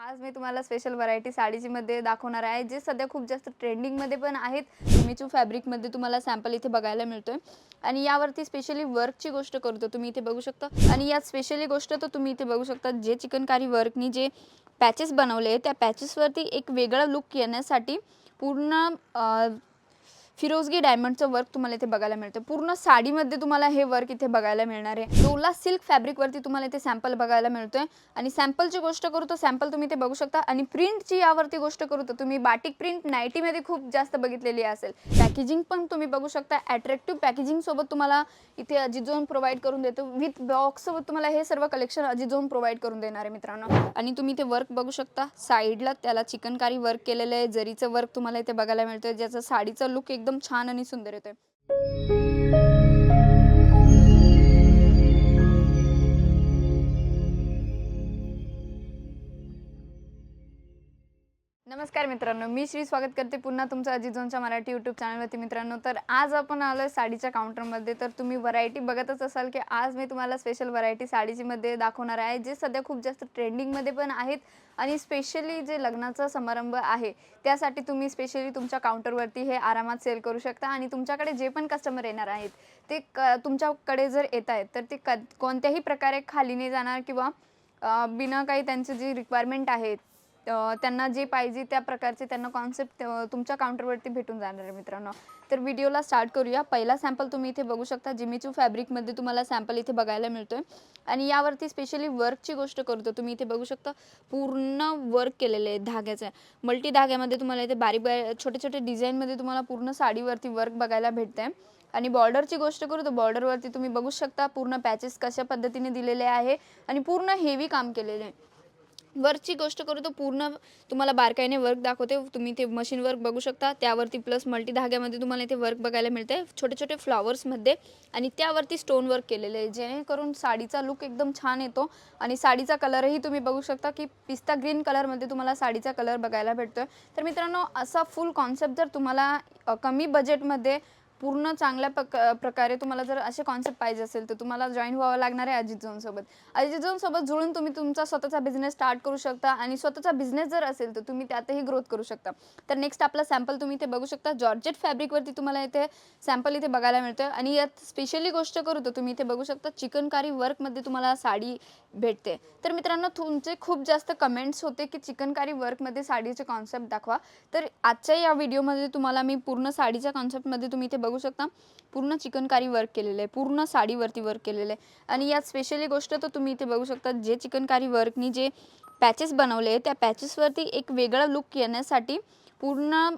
आज मी तुम्हाला special variety साडीजीमध्ये दाखवणार आहे जे सध्या खूप जास्त ट्रेंडिंगमध्ये पण आहेत. मिचू फॅब्रिकमध्ये तुम्हाला सॅम्पल इथे बघायला मिळतोय. आणि यावरती स्पेशली वर्कची गोष्ट करतो तुम्ही इथे बघू शकता. आणि यात स्पेशली गोष्ट तर तुम्ही इथे बघू शकता जे चिकनकारी वर्कनी जे पॅचेस बनवले त्या पॅचेसवरती एक वेगळा लुक येण्यासाठी पूर्ण फिरोजगी डायमंडचं वर्क तुम्हाला इथे बघायला मिळतं. पूर्ण साडीमध्ये तुम्हाला हे वर्क इथे बघायला मिळणार आहे. डोला सिल्क फॅब्रिकवरती तुम्हाला इथे सॅम्पल बघायला मिळतोय. आणि सॅम्पलची गोष्ट करू तर सॅम्पल तुम्ही इथे बघू शकता. आणि प्रिंटची यावरती गोष्ट करू तर तुम्ही बाटिक प्रिंट नाईटीमध्ये खूप जास्त बघितलेली असेल. पॅकेजिंग पण तुम्ही बघू शकता. अट्रॅक्टिव्ह पॅकेजिंग सोबत तुम्हाला इथे अजिझोन प्रोव्हाइड करून देतो. विथ बॉक्स सोबत तुम्हाला हे सर्व कलेक्शन अजिझोन प्रोव्हाइड करून देणार आहे मित्रांनो. आणि तुम्ही इथे वर्क बघू शकता. साईडला त्याला चिकनकारी वर्क केलेलं आहे. जरीचं वर्क तुम्हाला इथे बघायला मिळतंय. ज्याचं साडीचा लुक एकदम एकदम छान आणि सुंदर येतोय. नमस्कार मित्रांनो मी श्री स्वागत करते पुन्हा तुमचं अजिजोनच्या मराठी यूट्यूब चॅनलवरती मित्रांनो तर आज आपण आलो साडीच्या काउंटरमध्ये तर तुम्ही व्हरायटी बघतच असाल की आज मी तुम्हाला स्पेशल व्हरायटी साडीचीमध्ये दाखवणार आहे जे सध्या खूप जास्त ट्रेंडिंगमध्ये पण आहेत. आणि स्पेशली जे लग्नाचा समारंभ आहे त्यासाठी तुम्ही स्पेशली तुमच्या काउंटरवरती हे आरामात सेल करू शकता. आणि तुमच्याकडे जे पण कस्टमर येणार आहेत ते क तुमच्याकडे जर येत आहेत तर ते क कोणत्याही प्रकारे खाली नाही जाणार किंवा बिना काही त्यांची जी रिक्वायरमेंट आहेत त्यांना जे पाहिजे त्या प्रकारचे त्यांना कॉन्सेप्ट तुमच्या काउंटरवरती भेटून जाणार आहे मित्रांनो. तर व्हिडिओला स्टार्ट करूया. पहिला सॅम्पल तुम्ही इथे बघू शकता. जिमीचू फॅब्रिकमध्ये तुम्हाला सॅम्पल इथे बघायला मिळतो आहे आणि यावरती स्पेशली वर्कची गोष्ट करतो. तुम्ही इथे बघू शकता पूर्ण वर्क केलेलं आहे धाग्याचं. मल्टी धाग्यामध्ये तुम्हाला इथे बारीक बारीक छोटे छोटे डिझाईनमध्ये तुम्हाला पूर्ण साडीवरती वर्क बघायला भेटतंय. आणि बॉर्डरची गोष्ट करू तर बॉर्डरवरती तुम्ही बघू शकता पूर्ण पॅचेस कशा पद्धतीने दिलेले आहे. आणि पूर्ण हेवी काम केलेले आहे. वर्कची गोष्ट करू तर पूर्ण तुम्हाला बारकाईने वर्क दाखवते. तुम्ही ते मशीन वर्क बघू शकता. त्यावरती प्लस मल्टी धाग्यामध्ये तुम्हाला इथे वर्क बघायला मिळते छोटे छोटे फ्लॉवर्समध्ये आणि त्यावरती स्टोन वर्क केलेलं आहे. जेणेकरून साडीचा लुक एकदम छान येतो. आणि साडीचा कलरही तुम्ही बघू शकता की पिस्ता ग्रीन कलरमध्ये तुम्हाला साडीचा कलर बघायला भेटतो तर मित्रांनो असा फुल कॉन्सेप्ट जर तुम्हाला कमी बजेटमध्ये पूर्ण चांगल्या प्रक प्रकारे तुम्हाला जर असे कॉन्सेप्ट पाहिजे असेल तर तुम्हाला जॉईन व्हावं लागणार आहे अजित झोनसोबत अजित झोनसोबत जुळून तुम्ही तुमचा स्वतःचा बिझनेस स्टार्ट करू शकता आणि स्वतःचा बिझनेस जर असेल तर तुम्ही त्यातही ग्रोथ करू शकता. तर नेक्स्ट आपला सॅम्पल तुम्ही इथे बघू शकता. जॉर्जेट फॅब्रिकवरती तुम्हाला इथे सॅम्पल इथे बघायला मिळतं आणि यात स्पेशली गोष्ट करू तर तुम्ही इथे बघू शकता चिकनकारी वर्कमध्ये तुम्हाला साडी भेटते. तर मित्रांनो तुमचे खूप जास्त कमेंट्स होते की चिकनकारी वर्कमध्ये साडीचे कॉन्सेप्ट दाखवा. तर आजच्या या व्हिडिओमध्ये तुम्हाला मी पूर्ण साडीच्या कॉन्सेप्टमध्ये तुम्ही इथे बघू शकता. पूर्ण चिकनकारी वर्क केलेलं आहे. पूर्ण साडीवरती वर्क केलेलं आहे. आणि यात स्पेशली गोष्ट तर तुम्ही इथे बघू शकता जे चिकनकारी वर्कनी जे पॅचेस बनवले त्या पॅचेसवरती एक वेगळा लुक येण्यासाठी पूर्ण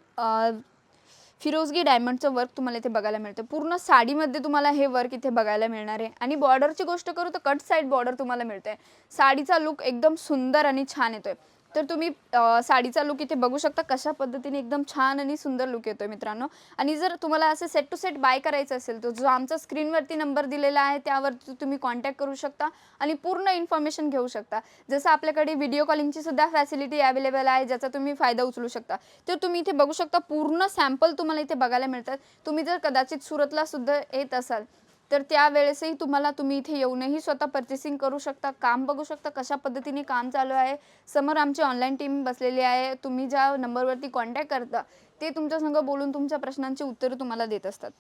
फिरोजगी डायमंडचं वर्क तुम्हाला इथे बघायला मिळतं. पूर्ण साडीमध्ये तुम्हाला हे वर्क इथे बघायला मिळणार आहे. आणि बॉर्डरची गोष्ट करू तर कट साईड बॉर्डर तुम्हाला मिळते साडीचा लुक एकदम सुंदर आणि छान येतोय. तर तुम्ही साडीचा लुक इथे बघू शकता. कशा पद्धतीने एकदम छान आणि सुंदर लुक येतोय मित्रांनो. आणि जर तुम्हाला असे सेट टू सेट बाय करायचं असेल तर जो आमचा स्क्रीनवरती नंबर दिलेला आहे त्यावरती तुम्ही कॉन्टॅक्ट करू शकता आणि पूर्ण इन्फॉर्मेशन घेऊ शकता. जसं आपल्याकडे व्हिडिओ कॉलिंगची सुद्धा फॅसिलिटी अवेलेबल आहे ज्याचा तुम्ही फायदा उचलू शकता. तर तुम्ही इथे बघू शकता पूर्ण सॅम्पल तुम्हाला इथे बघायला मिळतात. तुम्ही जर कदाचित सुरतला सुद्धा येत असाल तर त्यावेळेसही तुम्हाला तुम्ही इथे येऊनही स्वतः पर्चेसिंग करू शकता काम बघू शकता कशा पद्धतीने काम चालू आहे समोर आमची ऑनलाईन टीम बसलेली आहे तुम्ही ज्या नंबरवरती कॉन्टॅक्ट करता ते तुमच्या संग बोलून तुमच्या प्रश्नांची उत्तरं तुम्हाला देत असतात.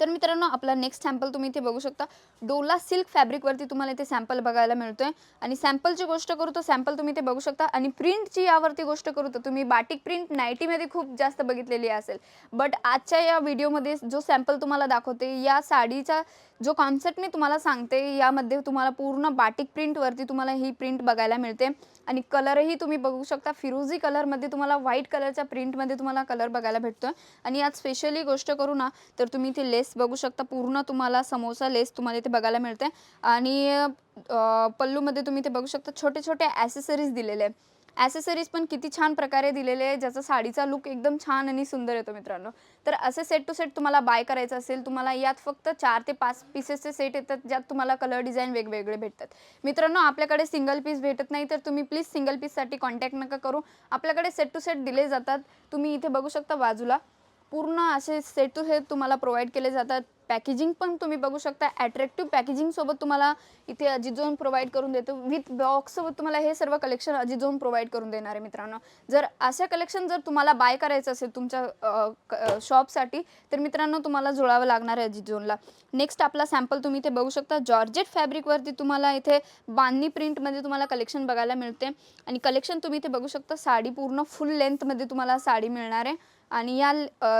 तर मित्रांनो आपला नेक्स्ट सॅम्पल तुम्ही इथे बघू शकता. डोला सिल्क फॅब्रिकवरती तुम्हाला इथे सॅम्पल बघायला मिळतोय. आणि सॅम्पलची गोष्ट करू तर सॅम्पल तुम्ही इथे बघू शकता. आणि प्रिंटची यावरती गोष्ट करू तर तुम्ही बाटिक प्रिंट नाईटीमध्ये खूप जास्त बघितलेली असेल. बट आजच्या या व्हिडिओमध्ये जो सॅम्पल तुम्हाला दाखवते या साडीचा जो कॉन्सेप्ट मी तुम्हाला सांगते यामध्ये तुम्हाला पूर्ण बाटिक प्रिंटवरती तुम्हाला ही प्रिंट बघायला मिळते. आणि कलरही तुम्ही बघू शकता. फिरोजी कलरमध्ये तुम्हाला व्हाईट कलरच्या प्रिंटमध्ये तुम्हाला कलर बघायला भेटतोय. आणि यात स्पेशली गोष्ट करू ना तर तुम्ही इथे लेस बघू शकता. पूर्ण तुम्हाला समोसा लेस तुम्हाला इथे बघायला मिळते आणि पल्लूमध्ये तुम्ही इथे बघू शकता. छोटे छोटे ॲसेसरीज दिलेले आहे ॲसेसरीज पण किती छान प्रकारे दिलेले आहे ज्याचा साडीचा लुक एकदम छान आणि सुंदर येतो मित्रांनो. तर असे सेट टू सेट तुम्हाला बाय करायचं असेल तुम्हाला यात फक्त चार ते पाच पीसेसचे सेट येतात ज्यात तुम्हाला कलर डिझाईन वेगवेगळे भेटतात. मित्रांनो आपल्याकडे सिंगल पीस भेटत नाही तर तुम्ही प्लीज सिंगल पीससाठी कॉन्टॅक्ट नका करू. आपल्याकडे सेट टू सेट दिले जातात. तुम्ही इथे बघू शकता बाजूला. पूर्ण असे सेट टू सेट तुम्हाला प्रोव्हाइड केले जातात. पॅकेजिंग पण तुम्ही बघू शकता. अट्रॅक्टिव्ह पॅकेजिंगसोबत तुम्हाला इथे अजिझोन प्रोव्हाइड करून देतो. विथ बॉक्ससोबत तुम्हाला हे सर्व कलेक्शन अजिझोन प्रोव्हाइड करून देणार आहे मित्रांनो. जर असे कलेक्शन जर तुम्हाला बाय करायचं असेल तुमच्या शॉपसाठी तर मित्रांनो तुम्हाला जुळावं लागणार आहे अजिझोनला नेक्स्ट आपला सॅम्पल तुम्ही इथे बघू शकता. जॉर्जेट फॅब्रिकवरती तुम्हाला इथे बांधणी प्रिंटमध्ये तुम्हाला कलेक्शन बघायला मिळते. आणि कलेक्शन तुम्ही इथे बघू शकता. साडी पूर्ण फुल लेंथमध्ये तुम्हाला साडी मिळणार आहे. आणि या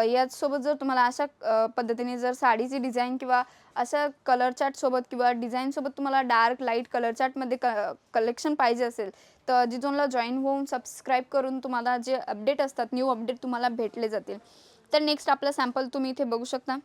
याचसोबत जर तुम्हाला अशा पद्धतीने जर साडीची डिझाईन किंवा अशा कलर चार्टसोबत किंवा डिझाईनसोबत तुम्हाला डार्क लाइट कलर चार्टमध्ये क कलेक्शन पाहिजे असेल तर जिजोनला जॉईन होऊन सबस्क्राईब करून तुम्हाला जे अपडेट असतात न्यू अपडेट तुम्हाला भेटले जातील. तर नेक्स्ट आपला सॅम्पल तुम्ही इथे बघू शकता.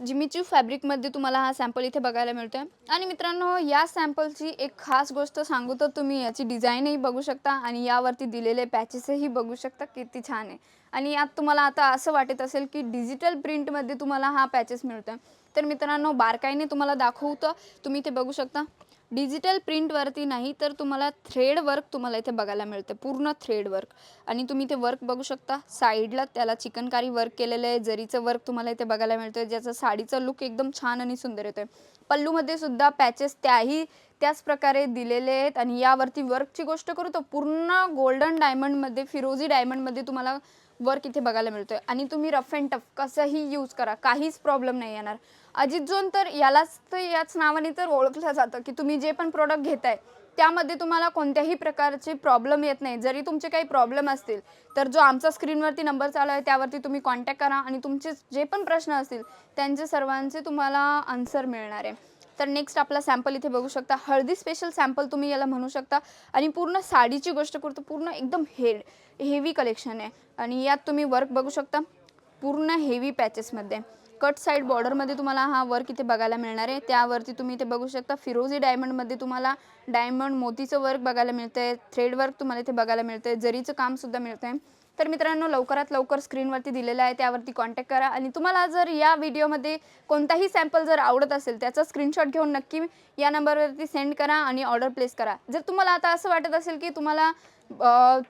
जिमीचू फॅब्रिकमध्ये तुम्हाला हा सॅम्पल इथे बघायला मिळतोय. आणि मित्रांनो या सॅम्पलची एक खास गोष्ट सांगू तर तुम्ही याची डिझाईनही बघू शकता आणि यावरती दिलेले पॅचेसही बघू शकता किती छान आहे. आणि यात तुम्हाला आता असं वाटत असेल की डिजिटल प्रिंटमध्ये तुम्हाला हा पॅचेस मिळतोय. तर मित्रांनो बारकाईने तुम्हाला दाखवतं. तुम्ही इथे बघू शकता. डिजिटल प्रिंटवरती नाही तर तुम्हाला थ्रेड वर्क तुम्हाला इथे बघायला मिळते. पूर्ण थ्रेड वर्क आणि तुम्ही इथे वर्क बघू शकता. साईडला त्याला चिकनकारी वर्क केलेलं आहे. जरीचं वर्क तुम्हाला इथे बघायला मिळतं ज्याचं साडीचा लुक एकदम छान आणि सुंदर येतोय. पल्लूमध्ये सुद्धा पॅचेस त्याही त्याच प्रकारे दिलेले आहेत. आणि यावरती वर्कची गोष्ट करू तर पूर्ण गोल्डन डायमंडमध्ये फिरोजी डायमंडमध्ये तुम्हाला वर्क इथे बघायला मिळतोय. आणि तुम्ही रफ अँड टफ कसंही यूज करा. काहीच प्रॉब्लेम नाही येणार. अजित जोन तर यालाच तर याच नावाने तर ओळखलं जातं की तुम्ही जे पण प्रोडक्ट घेताय त्यामध्ये तुम्हाला कोणत्याही प्रकारचे प्रॉब्लेम येत नाही. जरी तुमचे काही प्रॉब्लेम असतील तर जो आमचा स्क्रीनवरती नंबर चालू आहे त्यावरती तुम्ही कॉन्टॅक्ट करा आणि तुमचे जे पण प्रश्न असतील त्यांचे सर्वांचे तुम्हाला आन्सर मिळणार आहे. तर नेक्स्ट आपला सॅम्पल इथे बघू शकता. हळदी स्पेशल सॅम्पल तुम्ही याला म्हणू शकता. आणि पूर्ण साडीची गोष्ट करतो पूर्ण एकदम हेड हेवी कलेक्शन आहे. आणि यात तुम्ही वर्क बघू शकता. पूर्ण हेवी पॅचेसमध्ये कट साईड बॉर्डरमध्ये तुम्हाला हा वर्क इथे बघायला मिळणार आहे त्यावरती तुम्ही इथे बघू शकता फिरोजी डायमंडमध्ये तुम्हाला डायमंड मोतीचं वर्क बघायला मिळतं आहे थ्रेड वर्क तुम्हाला इथे बघायला मिळतं आहे जरीचं कामसुद्धा मिळतं आहे तर मित्रांनो लवकरात लवकर स्क्रीनवरती दिलेलं आहे त्यावरती कॉन्टॅक्ट करा आणि तुम्हाला जर या व्हिडिओमध्ये कोणताही सॅम्पल जर आवडत असेल त्याचा स्क्रीनशॉट घेऊन नक्की या नंबरवरती सेंड करा आणि ऑर्डर प्लेस करा. जर तुम्हाला आता असं वाटत असेल की तुम्हाला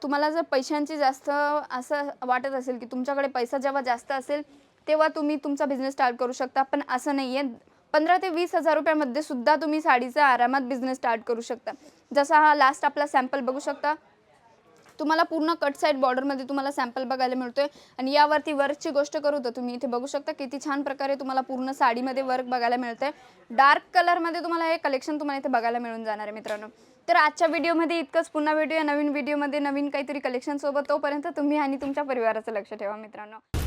तुम्हाला जर पैशांची जास्त असं वाटत असेल की तुमच्याकडे पैसा जेव्हा जास्त असेल तेव्हा तुम्ही तुमचा बिझनेस स्टार्ट करू शकता. पण असं नाही आहे पंधरा ते वीस हजार रुपयामध्ये सुद्धा तुम्ही साडीचा आरामात बिझनेस स्टार्ट करू शकता. जसा हा लास्ट आपला सॅम्पल बघू शकता. तुम्हाला पूर्ण कट साईड बॉर्डरमध्ये तुम्हाला सॅम्पल बघायला मिळतोय. आणि यावरती वर्कची गोष्ट करू तर तुम्ही इथे बघू शकता. किती छान प्रकारे तुम्हाला पूर्ण साडीमध्ये वर्क बघायला मिळतंय. डार्क कलरमध्ये तुम्हाला हे कलेक्शन तुम्हाला इथे बघायला मिळून जाणार आहे मित्रांनो. तर आजच्या व्हिडिओमध्ये इतकंच. पुन्हा भेटूया नवीन व्हिडिओमध्ये नवीन काहीतरी कलेक्शनसोबत तोपर्यंत तुम्ही आणि तुमच्या परिवाराचं लक्ष ठेवा मित्रांनो.